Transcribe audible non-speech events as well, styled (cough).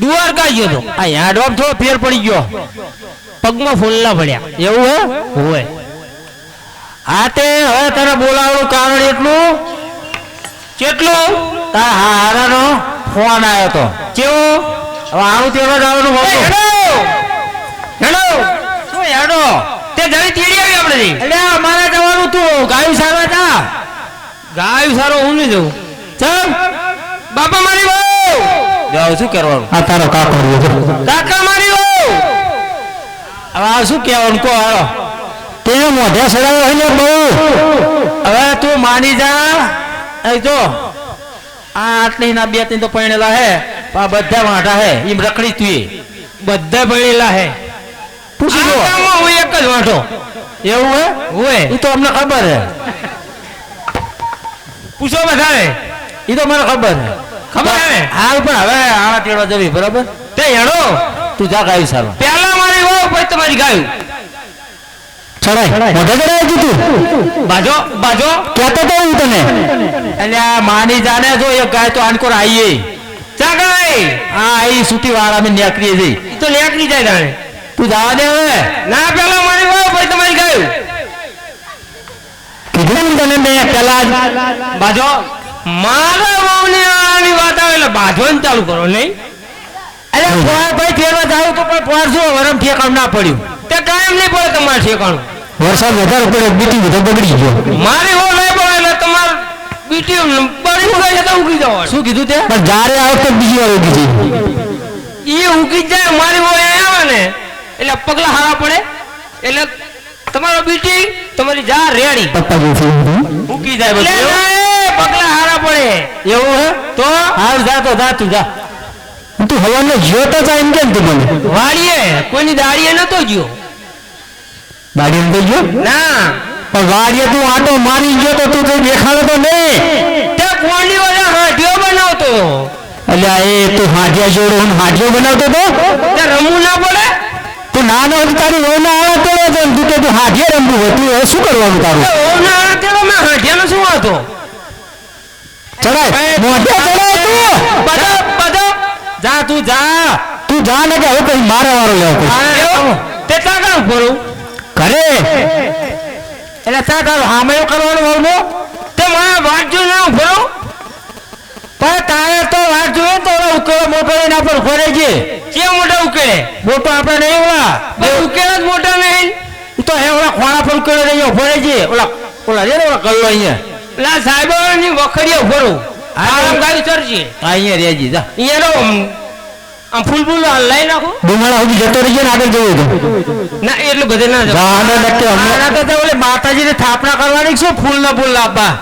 દ્વારકા ગયો તો. આ યાડવામાં થોડો ફેર પડી ગયો. પગમાં ફૂલના પડ્યા એવું હે? હોય. હા તે હવે તને બોલાવવાનું કારણ એટલું? કેટલું? તારા હારાનો ફોન આવ્યો તો. કેવો? હવે આવું તેવા જવાનું હેડો! હેલો શું હેડો? તે જરી તેડી આવી આપણે એટલે અમારે જવાનું તું. ગાયું સારા જા. ગાયું સારો હું નહીં જવું ચાલ. બાપા મારી બહુ જાવ શું કરવાનું? આ તારો કાકો કાકા માર્યો! હવે આ શું કહેવાનું? કો હાલો. તે મોઢે સડાયો હોય ને બહુ? હવે તું માની જા. એ જો. આ આટલી ના બે ત્રણ તો પરણેલા હે આ બધા વાંઢા હે એમ રખડી તું બધા પરણેલા હે. પૂછી જો હું એક જ વાંઢો. એવું હે? હોય. એ તો અમને ખબર હે. (laughs) પૂછો બધાએ એ તો મને ખબર હે. ખબર આવે? હાલ પણ હવે આણા તેડવા જવી બરાબર? તે હેડો. તું જા ગાયું સારું. પહેલા મારી વાવ પછી તમારી ગાયું. ચડાય. મોઢે ચડાય તું બાજો બાજો. કહેતો તો હું તને. એટલે માની જાને જો એક ગાય તો આનકોર આઈએ? ચા ગાય. આ આઈ સુટી વાળા મેં નેકરી જઈ તો જાય તાણે. તું જવા દે હવે. ના પહેલા મારી વહુ પછી તમારી ગાયું. કીધું તને મેં પહેલા જ. બાજો મારા આની વાત આવે એટલે બાજવાનું ચાલુ કરો નહીં? અરે પોર ભાઈ ફેરવા જાવ તો પણ પોર શું વરમ ઠેકાણ ના પડ્યું. તે કાયમ નહીં પડે તમારે ઠેકાણું. વરસાદ વધારે પડે બીટી બધો બગડી ગયો. મારી વહુ નહીં પડે એટલે તમાર બીટી બળી ઉગાઈ જતા ઉગી જવા. શું કીધું તે? પણ જ્યારે આવે તો બીજી વાર ઉગી જાય. એ ઉગી જાય મારી હોય આવે ને એટલે પગલા હારા પડે. એટલે તમારો બીટી તમારી જા રેડી. ઉગી જાય બધું. પગલા પડે. એવું હે? તો? હાલ જા તો જા તું જા. તું હવાને જ્યો તો જા એમ કેમ તું મને? વાડીએ. કોઈની દાડીએ નતો ગયો દાડી અંદર ગયો ના. પણ વાડીએ તું આટો મારી ગયો તો તું કઈ દેખાડો તો નહીં તે કોણી વાળા હાંડિયો બનાવતો. એટલે એ તું હાજિયા જોડો હું હાજિયો બનાવતો તો? તે રમવું ના પડે? તું નાનો હતો તારી વહુ ના આવે તો તું કે તું હાજિયા રમવું હોય તું શું કરવાનું તારું? તે ના આવે તો મેં હાંડિયાનો શું હતો ચડાય મોઢે ચડાય તું. બધા બધા જા તું જા. તું જા ને કે હવે કઈ મારે વારો લેવો? તે તા કામ કરું ઘરે. એટલે ચા તારું હામે એવું કરવાનું વહુનું તે મારા વાત જો ના ભરો પણ તારે તો વાત જોઈએ તો હવે ઉકેલો મોટો લઈને આપણે ફરે છે કે મોટા ઉકેલે? મોટો આપણે નહીં ઓલા. બે જ મોટો નહીં. તો હે ઓલા ખોણા પર ઉકેલો નહીં ફરે છે ઓલા ઓલા રે ઓલા કલ્લો અહીંયા? પેલા સાહેબોની વખડીઓ ભરું. આરામ ગાડી ચરજી આ અહીંયા રેજી જા. અહીંયાનો આમ ફૂલ ફૂલ લઈ નાખો. ડુંગળા સુધી જતો રહીએ ને આગળ જવું તો. ના એટલું બધે ના જવું. આના તો ઓલે માતાજીને થાપણા કરવાની શું ફૂલ ના ફૂલ લાવવા